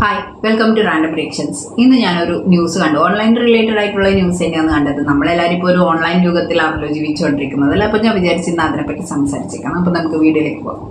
Hi welcome to random പ്രേക്ഷൻസ് ഇന്ന് ഞാനൊരു ന്യൂസ് കണ്ടു. ഓൺലൈൻ റിലേറ്റഡ് ആയിട്ടുള്ള ന്യൂസ് തന്നെയാണ് കണ്ടത്. നമ്മളെല്ലാവരും ഇപ്പോൾ ഒരു ഓൺലൈൻ യുഗത്തിലാണല്ലോ ജീവിച്ചുകൊണ്ടിരിക്കുന്നത് അല്ല? അപ്പോൾ ഞാൻ വിചാരിച്ചിരുന്ന അതിനെപ്പറ്റി സംസാരിച്ചേക്കണം അപ്പോൾ നമുക്ക് വീഡിയോയിലേക്ക് പോകാം.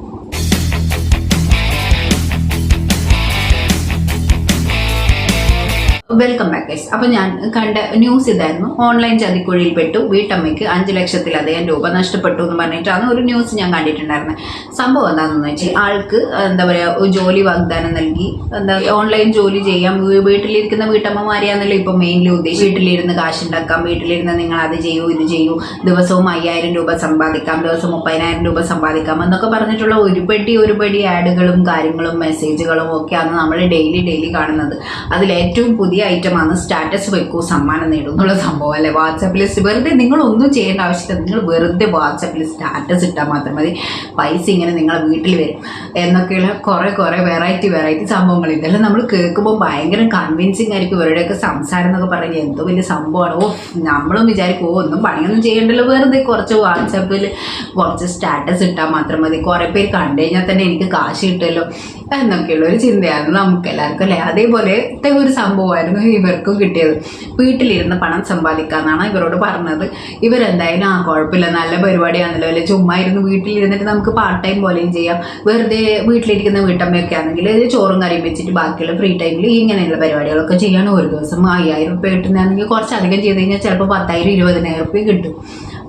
വെൽക്കം ബാക്ക് ഗൈസ് അപ്പൊ ഞാൻ കണ്ട ന്യൂസ് ഇതായിരുന്നു. ഓൺലൈൻ ചതിക്കുഴിയിൽ പെട്ടു വീട്ടമ്മയ്ക്ക് അഞ്ചു ലക്ഷത്തിലധികം രൂപ നഷ്ടപ്പെട്ടു എന്ന് പറഞ്ഞിട്ടാണ് ഒരു ന്യൂസ് ഞാൻ കണ്ടിട്ടുണ്ടായിരുന്നത് സംഭവം എന്താണെന്ന് വെച്ചാൽ ആൾക്ക് എന്താ പറയാ ജോലി വാഗ്ദാനം നൽകി എന്താ ഓൺലൈൻ ജോലി ചെയ്യാം. വീട്ടിലിരിക്കുന്ന വീട്ടമ്മമാരെയാണല്ലോ ഇപ്പൊ മെയിൻലി ഉദ്ദേശിച്ച് വീട്ടിലിരുന്ന് കാശുണ്ടാക്കാം വീട്ടിലിരുന്ന് നിങ്ങൾ അത് ചെയ്യൂ ഇത് ചെയ്യൂ. ദിവസവും അയ്യായിരം രൂപ സമ്പാദിക്കാം ദിവസം മുപ്പതിനായിരം രൂപ സമ്പാദിക്കാം എന്നൊക്കെ പറഞ്ഞിട്ടുള്ള ഒരുപടി ഒരുപടി ആഡുകളും കാര്യങ്ങളും മെസ്സേജുകളും ഒക്കെയാണ് നമ്മൾ ഡെയിലി ഡെയിലി കാണുന്നത്. അതിൽ ഏറ്റവും പുതിയ ഐറ്റമാണ് സ്റ്റാറ്റസ് വെക്കൂ സമ്മാനം നേടും എന്നുള്ള സംഭവം അല്ലെ? വാട്സാപ്പിൽ വെറുതെ നിങ്ങൾ ഒന്നും ചെയ്യേണ്ട ആവശ്യമില്ല. നിങ്ങൾ വെറുതെ വാട്സാപ്പിൽ സ്റ്റാറ്റസ് ഇട്ടാൽ മാത്രം മതി. പൈസ ഇങ്ങനെ നിങ്ങളെ വീട്ടിൽ വരും. എന്നൊക്കെയുള്ള കുറെ കുറെ വെറൈറ്റി വെറൈറ്റി സംഭവങ്ങൾ ഇതെല്ലാം നമ്മൾ കേൾക്കുമ്പോൾ ഭയങ്കര കൺവിൻസിങ് ആയിരിക്കും ഇവരുടെയൊക്കെ സംസാരം എന്നൊക്കെ പറഞ്ഞാൽ എന്തോ വലിയ സംഭവമാണ്. ഓ നമ്മളും വിചാരിക്കും ഓ ഒന്നും പണിയൊന്നും ചെയ്യേണ്ടല്ലോ വെറുതെ. കുറച്ച് വാട്സാപ്പിൽ കുറച്ച് സ്റ്റാറ്റസ് ഇട്ടാൽ മാത്രം മതി. കുറെ പേര് കണ്ടു കഴിഞ്ഞാൽ തന്നെ എനിക്ക് കാശ് കിട്ടുമല്ലോ. എന്നൊക്കെയുള്ള ഒരു ചിന്തയായിരുന്നു നമുക്ക് എല്ലാവർക്കും അല്ലേ അതേപോലത്തെ ഒരു സംഭവമായിരുന്നു ഇവർക്കും കിട്ടിയത്. വീട്ടിലിരുന്ന് പണം സമ്പാദിക്കാന്നാണ് ഇവരോട് പറഞ്ഞത്. ഇവരെന്തായാലും ആ കുഴപ്പമില്ല. നല്ല പരിപാടിയാണല്ലോ അല്ലെ? ചുമ്മാ ഇരുന്ന് വീട്ടിലിരുന്നിട്ട് നമുക്ക് പാർട്ട് ടൈം പോലെയും ചെയ്യാം. വെറുതെ വീട്ടിലിരിക്കുന്ന വീട്ടമ്മയൊക്കെ ആണെങ്കിൽ ചോറും കറിയും വെച്ചിട്ട് ബാക്കിയുള്ള ഫ്രീ ടൈമിൽ ഇങ്ങനെയുള്ള പരിപാടികളൊക്കെ ചെയ്യണം ഒരു ദിവസം അയ്യായിരം റുപ്യ കിട്ടുന്നതാണെങ്കിൽ കുറച്ചധികം ചെയ്ത് കഴിഞ്ഞാൽ ചിലപ്പോൾ പത്തായിരം ഇരുപതിനായിരം റുപ്യ കിട്ടും.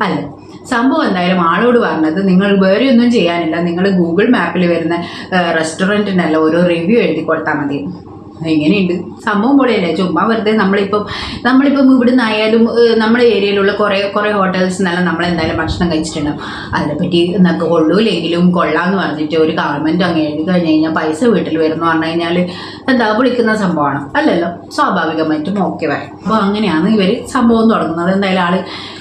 അല്ലേ? സംഭവം എന്തായാലും ആളോട് പറഞ്ഞത് നിങ്ങൾ വേറെ ഒന്നും ചെയ്യാനില്ല. നിങ്ങൾ ഗൂഗിൾ മാപ്പിൽ വരുന്ന റെസ്റ്റോറന്റിനല്ല ഓരോ റിവ്യൂ എഴുതി കൊടുത്താൽ മതി. എങ്ങനെയുണ്ട് സംഭവം പോലെയല്ലേ. ചുമ്മാ വെറുതെ നമ്മളിപ്പം നമ്മളിപ്പം ഇവിടുന്ന് ആയാലും നമ്മുടെ ഏരിയയിലുള്ള കുറേ കുറേ ഹോട്ടൽസ് നല്ല നമ്മളെന്തായാലും ഭക്ഷണം കഴിച്ചിട്ടുണ്ടാവും അതിനെപ്പറ്റി നമുക്ക് കൊള്ളൂലെങ്കിലും കൊള്ളാന്ന് പറഞ്ഞിട്ട് ഒരു ഗവൺമെന്റ് അങ്ങ് എഴുതി കഴിഞ്ഞ് കഴിഞ്ഞാൽ പൈസ വീട്ടിൽ വരുന്നു പറഞ്ഞു കഴിഞ്ഞാൽ എന്താ വിളിക്കുന്ന സംഭവമാണ്. അല്ലല്ലോ സ്വാഭാവികമായിട്ടും ഓക്കെ വരാം അപ്പോൾ അങ്ങനെയാണ് ഇവർ സംഭവം തുടങ്ങുന്നത്. എന്തായാലും ആൾ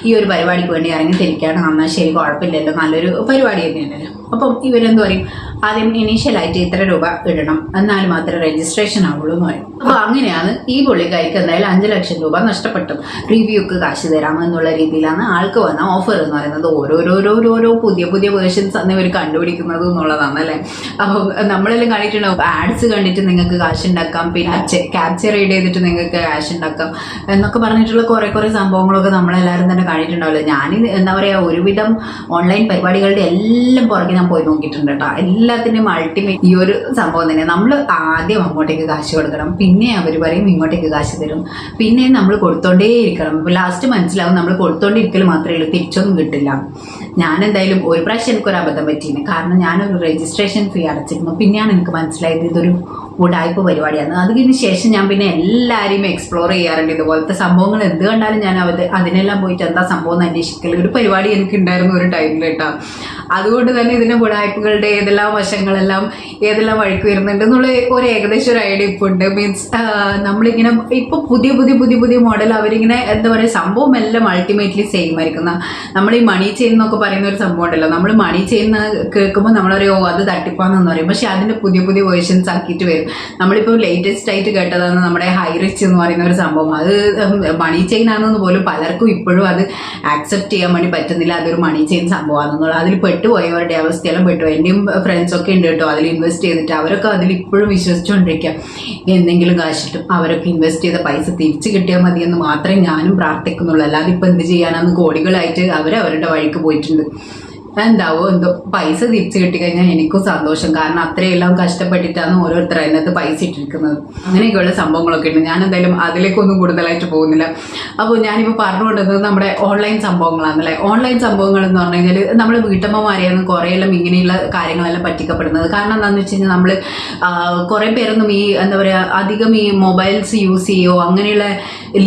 ഈ ഒരു പരിപാടിക്ക് വേണ്ടി ഇറങ്ങി തിരിക്കുകയാണ് എന്നാൽ ശരി കുഴപ്പമില്ലല്ലോ. നല്ലൊരു പരിപാടി തന്നെയല്ലല്ലോ. അപ്പം ഇവരെന്ത് പറയും? ആദ്യം ഇനീഷ്യലായിട്ട് ഇത്ര രൂപ ഇടണം. എന്നാൽ മാത്രമേ രജിസ്ട്രേഷൻ ആവുള്ളൂ എന്ന് പറയും. അപ്പോൾ അങ്ങനെയാണ് ഈ പുള്ളിക്കാരിക്ക് എന്തായാലും അഞ്ച് ലക്ഷം രൂപ നഷ്ടപ്പെട്ടു. റിവ്യൂക്ക് കാശ് തരാം എന്നുള്ള രീതിയിലാണ് ആൾക്ക് വന്ന ഓഫർ എന്ന് പറയുന്നത്. ഓരോരോരോരോരോ പുതിയ പുതിയ വേർഷൻസ് അന്ന് ഇവർ കണ്ടുപിടിക്കുന്നത് എന്നുള്ളതാണ് അല്ലേ? അപ്പോൾ നമ്മളെല്ലാം കണ്ടിട്ടുണ്ടാവും ആഡ്സ് കണ്ടിട്ട് നിങ്ങൾക്ക് കാശ് ഉണ്ടാക്കാം. പിന്നെ ക്യാപ്ചർ റീഡ് ചെയ്തിട്ട് നിങ്ങൾക്ക് കാശ് ഉണ്ടാക്കാം എന്നൊക്കെ പറഞ്ഞിട്ടുള്ള കുറേ കുറേ സംഭവങ്ങളൊക്കെ നമ്മളെല്ലാവരും തന്നെ കണ്ടിട്ടുണ്ടാവില്ല ഞാൻ എന്താ പറയുക ഒരുവിധം ഓൺലൈൻ പരിപാടികളുടെ എല്ലാം പുറകെ ഞാൻ പോയി നോക്കിയിട്ടുണ്ട് കേട്ടോ. എല്ലാത്തിന്റെയും അൾട്ടിമേറ്റ് ഈ ഒരു സംഭവം തന്നെ. നമ്മൾ ആദ്യം അങ്ങോട്ടേക്ക് കാശ് കൊടുക്കണം. പിന്നെ അവർ പറയും ഇങ്ങോട്ടേക്ക് കാശ് തരും. പിന്നെ നമ്മൾ കൊടുത്തോണ്ടേ ഇരിക്കണം ലാസ്റ്റ് മനസ്സിലാവും നമ്മൾ കൊടുത്തോണ്ടിരിക്കൽ മാത്രമേ ഉള്ളൂ. തിരിച്ചൊന്നും കിട്ടില്ല. ഞാൻ എന്തായാലും ഒരു പ്രാവശ്യം എനിക്കൊരു അബദ്ധം പറ്റിയിരുന്നു കാരണം ഞാനൊരു രജിസ്ട്രേഷൻ ഫീ അടച്ചിരുന്നു. പിന്നെയാണ് എനിക്ക് മനസ്സിലായത് ഇതൊരു ഉടായ്പ പരിപാടിയാണ്. അതിന് ശേഷം ഞാൻ പിന്നെ എല്ലാവരെയും എക്സ്പ്ലോർ ചെയ്യാറുണ്ട്. ഇതുപോലത്തെ സംഭവങ്ങൾ എന്ത് കണ്ടാലും ഞാൻ അവർ അതിനെല്ലാം പോയിട്ട് എന്താ സംഭവം എന്ന് അന്വേഷിക്കൽ ഒരു പരിപാടി എനിക്ക് ഉണ്ടായിരുന്നു ഒരു ടൈമിൽ കേട്ടോ. അതുകൊണ്ട് തന്നെ ഇതിന്റെ ഉടായ്പകളുടെ ഏതെല്ലാം വശങ്ങളെല്ലാം ഏതെല്ലാം വഴിക്ക് വരുന്നുണ്ട് എന്നുള്ള ഒരു ഏകദേശം ഒരു ഐഡിയ ഇപ്പോൾ ഉണ്ട്. മീൻസ് നമ്മളിങ്ങനെ ഇപ്പോൾ പുതിയ പുതിയ പുതിയ പുതിയ മോഡൽ അവരിങ്ങനെ എന്താ പറയുക സംഭവം എല്ലാം അൾട്ടിമേറ്റ്ലി സെയിം ആയിരിക്കുന്ന നമ്മൾ ഈ മണി ചെയിൻ എന്നൊക്കെ പറയുന്ന ഒരു സംഭവം ഉണ്ടല്ലോ. നമ്മൾ മണി ചെയിൻ കേൾക്കുമ്പോൾ നമ്മളൊരു ഓ അത് തട്ടിപ്പാന്നെന്ന് പറയും. പക്ഷെ അതിന്റെ പുതിയ പുതിയ വേർഷൻസ് ആക്കിയിട്ട് വരും നമ്മളിപ്പോൾ ലേറ്റസ്റ്റ് ആയിട്ട് കേട്ടതാണ് നമ്മുടെ ഹൈ റിച്ച് എന്ന് പറയുന്ന ഒരു സംഭവം. അത് മണി ചെയിൻ ആണെന്ന് പോലും പലർക്കും ഇപ്പോഴും അത് ആക്സെപ്റ്റ് ചെയ്യാൻ വേണ്ടി പറ്റുന്നില്ല. അതൊരു മണി ചെയിൻ സംഭവമാണെന്നുള്ളത്. അതിൽ പെട്ടുപോയവരുടെ അവസ്ഥയെല്ലാം പെട്ടു എന്റെയും ഫ്രണ്ട്സ് ഒക്കെ ഉണ്ട് കേട്ടോ. അതിൽ ഇൻവെസ്റ്റ് ചെയ്തിട്ട് അവരൊക്കെ അതിൽ ഇപ്പോഴും വിശ്വസിച്ചുകൊണ്ടിരിക്കുക എന്തെങ്കിലും കാശിട്ടും അവരൊക്കെ ഇൻവെസ്റ്റ് ചെയ്ത പൈസ തിരിച്ചു കിട്ടിയാൽ മതി എന്ന് മാത്രമേ ഞാനും പ്രാർത്ഥിക്കുന്നുള്ളൂ. അല്ലാതെ ഇപ്പം എന്ത് ചെയ്യാനാന്ന് കോടികളായിട്ട് അവരവരുടെ വഴിക്ക് പോയിട്ടുണ്ട്. എന്താവോ എന്തോ പൈസ തിരിച്ചു കിട്ടിക്കഴിഞ്ഞാൽ എനിക്കും സന്തോഷം. കാരണം അത്രയെല്ലാം കഷ്ടപ്പെട്ടിട്ടാണ് ഓരോരുത്തർ അതിനകത്ത് പൈസ ഇട്ടിരിക്കുന്നത്. അങ്ങനെയൊക്കെയുള്ള സംഭവങ്ങളൊക്കെ ഉണ്ട്. ഞാൻ എന്തായാലും അതിലേക്കൊന്നും കൂടുതലായിട്ട് പോകുന്നില്ല. അപ്പോൾ ഞാനിപ്പോൾ പറഞ്ഞുകൊണ്ടിരുന്നത് നമ്മുടെ ഓൺലൈൻ സംഭവങ്ങളാണ് അല്ലേ? ഓൺലൈൻ സംഭവങ്ങൾ എന്ന് പറഞ്ഞു കഴിഞ്ഞാൽ നമ്മൾ വീട്ടമ്മമാരെയാണ് കുറേയെല്ലാം ഇങ്ങനെയുള്ള കാര്യങ്ങളെല്ലാം പറ്റിക്കപ്പെടുന്നത്. കാരണം എന്താണെന്ന് വെച്ച് കഴിഞ്ഞാൽ നമ്മൾ കുറേ പേരൊന്നും ഈ എന്താ പറയുക അധികം ഈ മൊബൈൽസ് യൂസ് ചെയ്യുമോ അങ്ങനെയുള്ള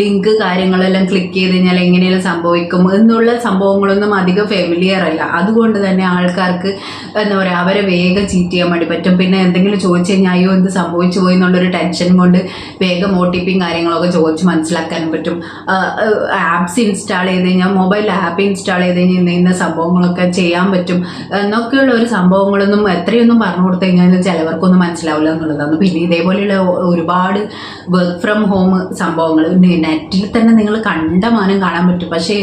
ലിങ്ക് കാര്യങ്ങളെല്ലാം ക്ലിക്ക് ചെയ്ത് കഴിഞ്ഞാൽ എങ്ങനെയെല്ലാം സംഭവിക്കും എന്നുള്ള സംഭവങ്ങളൊന്നും അധികം ഫെമിലിയർ അല്ല അതുകൊണ്ട് തന്നെ ആൾക്കാർക്ക് എന്താ പറയുക അവരെ വേഗം ചീറ്റ് ചെയ്യാൻ വേണ്ടി പറ്റും. പിന്നെ എന്തെങ്കിലും ചോദിച്ചു കഴിഞ്ഞാൽ അയ്യോ എന്ത് സംഭവിച്ചു പോയി എന്നുള്ളൊരു ടെൻഷൻ കൊണ്ട് വേഗം ഒ ടി പിയും കാര്യങ്ങളൊക്കെ ചോദിച്ച് മനസ്സിലാക്കാൻ പറ്റും. ആപ്സ് ഇൻസ്റ്റാൾ ചെയ്ത് കഴിഞ്ഞാൽ മൊബൈൽ ആപ്പ് ഇൻസ്റ്റാൾ ചെയ്ത് കഴിഞ്ഞാൽ ഇന്ന ഇന്ന സംഭവങ്ങളൊക്കെ ചെയ്യാൻ പറ്റും. എന്നൊക്കെയുള്ള ഒരു സംഭവങ്ങളൊന്നും എത്രയൊന്നും പറഞ്ഞു കൊടുത്തു കഴിഞ്ഞാൽ ചിലവർക്കൊന്നും മനസ്സിലാവില്ല എന്നുള്ളതാണ്. പിന്നെ ഇതേപോലെയുള്ള ഒരുപാട് വർക്ക് ഫ്രം ഹോം സംഭവങ്ങൾ നെറ്റിൽ തന്നെ നിങ്ങൾ കണ്ടമാനം കാണാൻ പറ്റും. പക്ഷേ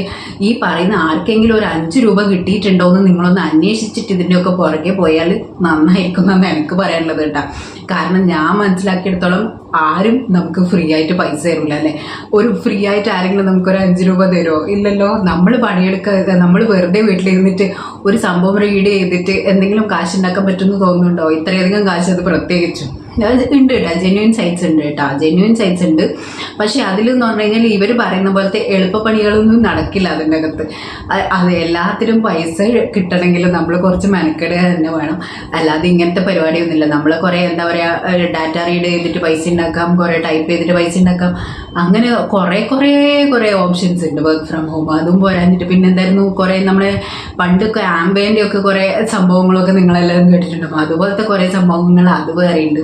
ഈ പറയുന്ന ആർക്കെങ്കിലും ഒരു അഞ്ച് രൂപ കിട്ടിയിട്ടുണ്ടോ എന്ന് നിങ്ങളൊന്ന് അന്വേഷിച്ചിട്ട് ഇതിന്റെയൊക്കെ പുറകെ പോയാൽ നന്നായിരിക്കും എന്നാണ് എനിക്ക് പറയാനുള്ളത് കേട്ടോ. കാരണം ഞാൻ മനസ്സിലാക്കിയെടുത്തോളം ആരും നമുക്ക് ഫ്രീ ആയിട്ട് പൈസ തരില്ല അല്ലേ? ഒരു ഫ്രീ ആയിട്ട് ആരെങ്കിലും നമുക്കൊരു അഞ്ച് രൂപ തരുമോ ഇല്ലല്ലോ. നമ്മൾ പണിയെടുക്കുക നമ്മൾ വെറുതെ വീട്ടിലിരുന്നിട്ട് ഒരു സംഭവം റീഡ് ചെയ്തിട്ട് എന്തെങ്കിലും കാശ് ഉണ്ടാക്കാൻ പറ്റുമെന്ന് തോന്നുന്നുണ്ടോ? ഇത്രയധികം കാശ് അത് പ്രത്യേകിച്ചും. ഉണ്ട് കേട്ടോ. ജെന്യൂൻ സൈറ്റ്സ് ഉണ്ട് കേട്ടോ. ജെന്യൂൻ സൈറ്റ്സ് ഉണ്ട്. പക്ഷെ അതിലെന്ന് പറഞ്ഞു കഴിഞ്ഞാൽ ഇവർ പറയുന്ന പോലത്തെ എളുപ്പപ്പണികളൊന്നും നടക്കില്ല അതിന്റെ അകത്ത് അത് എല്ലാത്തിനും പൈസ കിട്ടണമെങ്കിൽ നമ്മൾ കുറച്ച് മെനക്കെടുക തന്നെ വേണം. അല്ലാതെ ഇങ്ങനത്തെ പരിപാടിയൊന്നുമില്ല. നമ്മൾ കുറേ എന്താ പറയുക ഡാറ്റ റീഡ് ചെയ്തിട്ട് പൈസ ഉണ്ടാക്കാം കുറേ ടൈപ്പ് ചെയ്തിട്ട് പൈസ ഉണ്ടാക്കാം. അങ്ങനെ കുറേ കുറേ കുറേ ഓപ്ഷൻസ് ഉണ്ട് വർക്ക് ഫ്രം ഹോം അതും പോരാഞ്ഞിട്ട് പിന്നെ എന്തായിരുന്നു കുറേ നമ്മുടെ പണ്ടൊക്കെ ആംബേന്റെ ഒക്കെ കുറേ സംഭവങ്ങളൊക്കെ നിങ്ങളെല്ലാവരും കേട്ടിട്ടുണ്ടാകും അതുപോലത്തെ കുറേ സംഭവങ്ങൾ അത് ഉണ്ട്.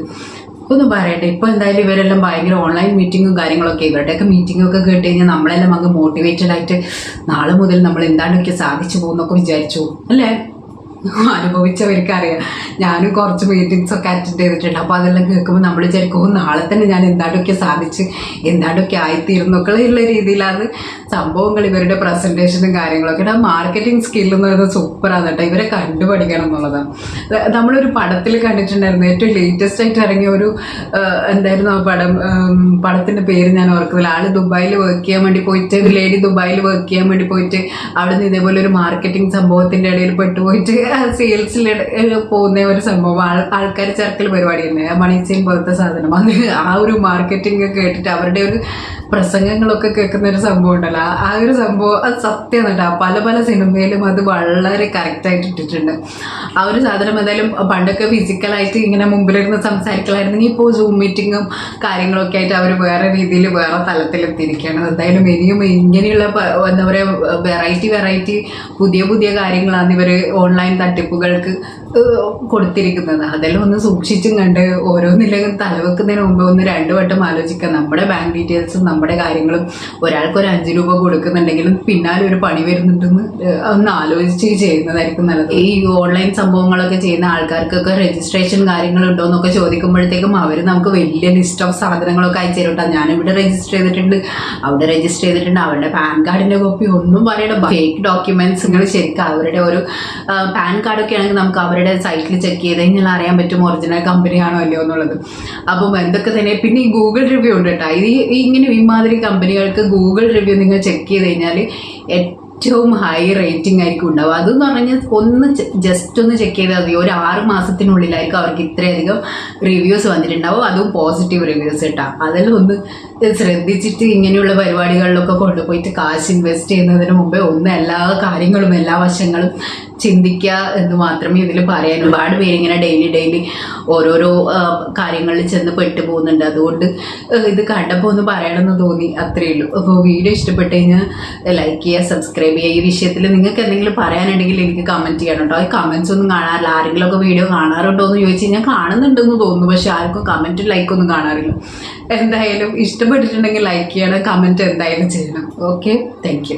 ഒന്നും പറയട്ടെ ഇപ്പൊ എന്തായാലും ഇവരെല്ലാം ഭയങ്കര ഓൺലൈൻ മീറ്റിങ്ങും കാര്യങ്ങളൊക്കെ ഇവരുടെയൊക്കെ മീറ്റിംഗ് ഒക്കെ കേട്ട് കഴിഞ്ഞാൽ നമ്മളെല്ലാം അങ്ങ് മോട്ടിവേറ്റഡ് ആയിട്ട് നാളെ മുതൽ നമ്മൾ എന്താണ്ടൊക്കെ സാധിച്ചു പോകുന്നൊക്കെ വിചാരിച്ചു. അല്ലേ? അനുഭവിച്ചവർക്ക് അറിയാം ഞാനും കുറച്ച് മീറ്റിംഗ്സ് ഒക്കെ അറ്റൻഡ് ചെയ്തിട്ടുണ്ട്. അപ്പോൾ അതെല്ലാം കേൾക്കുമ്പോൾ നമ്മൾ വിചാരിക്കും "ഓ, നാളെ തന്നെ ഞാൻ എന്താണ്ടൊക്കെ സാധിച്ച് എന്താണ്ടൊക്കെ ആയിത്തീരുന്നൊക്കെ ഉള്ള രീതിയിലാണ് സംഭവങ്ങൾ ഇവരുടെ പ്രസന്റേഷനും കാര്യങ്ങളൊക്കെ. ആ മാർക്കറ്റിംഗ് സ്കിൽ എന്ന് പറയുന്നത് സൂപ്പറാണ് കേട്ടോ. ഇവരെ കണ്ടുപഠിക്കണം എന്നുള്ളതാണ് നമ്മളൊരു പടത്തിൽ കണ്ടിട്ടുണ്ടായിരുന്നു. ഏറ്റവും ലേറ്റസ്റ്റ് ആയിട്ട് ഇറങ്ങിയ ഒരു എന്തായിരുന്നു ആ പടം? പടത്തിന്റെ പേര് ഞാൻ ഓർക്കുന്നില്ല. ആൾ ദുബായിൽ വർക്ക് ചെയ്യാൻ വേണ്ടി പോയിട്ട് ഒരു ലേഡി ദുബായിൽ വർക്ക് ചെയ്യാൻ വേണ്ടി പോയിട്ട് അവിടെ നിന്ന് ഇതേപോലെ ഒരു മാർക്കറ്റിംഗ് സംഭവത്തിന്റെ ഇടയിൽ പെട്ടുപോയിട്ട് സെയിൽസിൽ പോകുന്ന ഒരു സംഭവം. ആൾക്കാർ ചേർക്കൽ പരിപാടി തന്നെ മണിച്ചെയിൻ ചെയിൻ പോലത്തെ സാധനം. അത് ആ ഒരു മാർക്കറ്റിംഗ് ഒക്കെ കേട്ടിട്ട് അവരുടെ ഒരു പ്രസംഗങ്ങളൊക്കെ കേൾക്കുന്ന ഒരു സംഭവം ഉണ്ടല്ലോ. ആ- ഒരു സംഭവം അത് സത്യം കേട്ടോ. പല പല സിനിമയിലും അത് വളരെ കറക്റ്റായിട്ട് ഇട്ടിട്ടുണ്ട്. ആ ഒരു സാധനം എന്തായാലും പണ്ടൊക്കെ ഫിസിക്കലായിട്ട് ഇങ്ങനെ മുമ്പിലിരുന്ന് സംസാരിക്കലായിരുന്നെങ്കിൽ ഇപ്പോൾ സൂം മീറ്റിങ്ങും കാര്യങ്ങളൊക്കെ ആയിട്ട് അവർ വേറെ രീതിയിൽ വേറെ തലത്തിലെത്തിയിരിക്കുകയാണ്. എന്തായാലും ഇനിയും ഇങ്ങനെയുള്ള എന്താ പറയുക വെറൈറ്റി വെറൈറ്റി പുതിയ പുതിയ കാര്യങ്ങളാണ് ഇവർ ഓൺലൈൻ തട്ടിപ്പുകൾക്ക് കൊടുത്തിരിക്കുന്നത്. അതെല്ലാം ഒന്ന് സൂക്ഷിച്ചും കണ്ട് ഓരോന്നില്ലെങ്കിലും തലവെക്കുന്നതിന് മുമ്പ് ഒന്ന് രണ്ടു വട്ടം ആലോചിക്കുക. നമ്മുടെ ബാങ്ക് ഡീറ്റെയിൽസും നമ്മുടെ കാര്യങ്ങളും ഒരാൾക്ക് ഒരു അഞ്ച് രൂപ കൊടുക്കുന്നുണ്ടെങ്കിലും പിന്നാലെ ഒരു പണി വരുന്നുണ്ടെന്ന് ഒന്ന് ആലോചിച്ച് ചെയ്യുന്നതായിരിക്കും നല്ലത്. ഈ ഓൺലൈൻ സംഭവങ്ങളൊക്കെ ചെയ്യുന്ന ആൾക്കാർക്കൊക്കെ രജിസ്ട്രേഷൻ കാര്യങ്ങളുണ്ടോ എന്നൊക്കെ ചോദിക്കുമ്പോഴത്തേക്കും അവർ നമുക്ക് വലിയ ലിസ്റ്റ് ഓഫ് സാധനങ്ങളൊക്കെ അയച്ചു തരും കേട്ടോ ഞാനിവിടെ രജിസ്റ്റർ ചെയ്തിട്ടുണ്ട്. അവിടെ രജിസ്റ്റർ ചെയ്തിട്ടുണ്ട്. അവരുടെ പാൻ കാർഡിന്റെ കോപ്പി ഒന്നും പറയണ്ട. ഫേക്ക് ഡോക്യുമെന്റ്സ് നിങ്ങൾ ശരിക്കും അവരുടെ ഒരു പാൻ കാർഡൊക്കെ ആണെങ്കിൽ നമുക്ക് അവരുടെ സൈറ്റിൽ ചെക്ക് ചെയ്ത് കഴിഞ്ഞാൽ അറിയാൻ പറ്റും ഒറിജിനൽ കമ്പനിയാണോ അല്ലയോ എന്നുള്ളത്. അപ്പം എന്തൊക്കെ തന്നെ പിന്നെ ഈ ഗൂഗിൾ റിവ്യൂ ഉണ്ട് കേട്ടോ ഇത് ഇങ്ങനെ ഇമാതിരി കമ്പനികൾക്ക് ഗൂഗിൾ റിവ്യൂ നിങ്ങൾ ചെക്ക് ചെയ്ത് കഴിഞ്ഞാൽ ഏറ്റവും ഹൈ റേറ്റിംഗ് ആയിരിക്കും ഉണ്ടാവുക. അതെന്ന് പറഞ്ഞാൽ ഒന്ന് ജസ്റ്റ് ഒന്ന് ചെക്ക് ചെയ്താൽ മതി. ഒരു ആറ് മാസത്തിനുള്ളിലായിരിക്കും അവർക്ക് ഇത്രയധികം റിവ്യൂസ് വന്നിട്ടുണ്ടാവും അതും പോസിറ്റീവ് റിവ്യൂസ് കേട്ടോ അതെല്ലാം ഒന്ന് ശ്രദ്ധിച്ചിട്ട് ഇങ്ങനെയുള്ള പരിപാടികളിലൊക്കെ കൊണ്ടുപോയിട്ട് കാശ് ഇൻവെസ്റ്റ് ചെയ്യുന്നതിന് മുമ്പേ ഒന്ന് എല്ലാ കാര്യങ്ങളും എല്ലാ വശങ്ങളും ചിന്തിക്കുക എന്ന് മാത്രമേ ഇതിൽ പറയാൻ ഒരുപാട് പേര് ഇങ്ങനെ ഡെയിലി ഡെയിലി ഓരോരോ കാര്യങ്ങളിൽ ചെന്ന് പെട്ടു പോകുന്നുണ്ട് അതുകൊണ്ട് ഇത് കണ്ടപ്പോൾ ഒന്ന് പറയണമെന്ന് തോന്നി. അത്രയേ ഉള്ളൂ. അപ്പോൾ വീഡിയോ ഇഷ്ടപ്പെട്ട് കഴിഞ്ഞാൽ ലൈക്ക് ചെയ്യുക സബ്സ്ക്രൈബ് ചെയ്യുക ഈ വിഷയത്തിൽ നിങ്ങൾക്ക് എന്തെങ്കിലും പറയാനുണ്ടെങ്കിൽ എനിക്ക് കമന്റ് ചെയ്യണം കേട്ടോ ഈ ഒന്നും കാണാറില്ല. ആരെങ്കിലും ഒക്കെ വീഡിയോ കാണാറുണ്ടോ എന്ന് ചോദിച്ചു കഴിഞ്ഞാൽ കാണുന്നുണ്ടെന്ന് തോന്നുന്നു. പക്ഷെ ആർക്കും ലൈക്ക് ഒന്നും കാണാറില്ല. എന്തായാലും ഇഷ്ടപ്പെട്ടിട്ടുണ്ടെങ്കിൽ ലൈക്ക് ചെയ്യണം. കമന്റ് എന്തായാലും ചെയ്യണം. Okay thank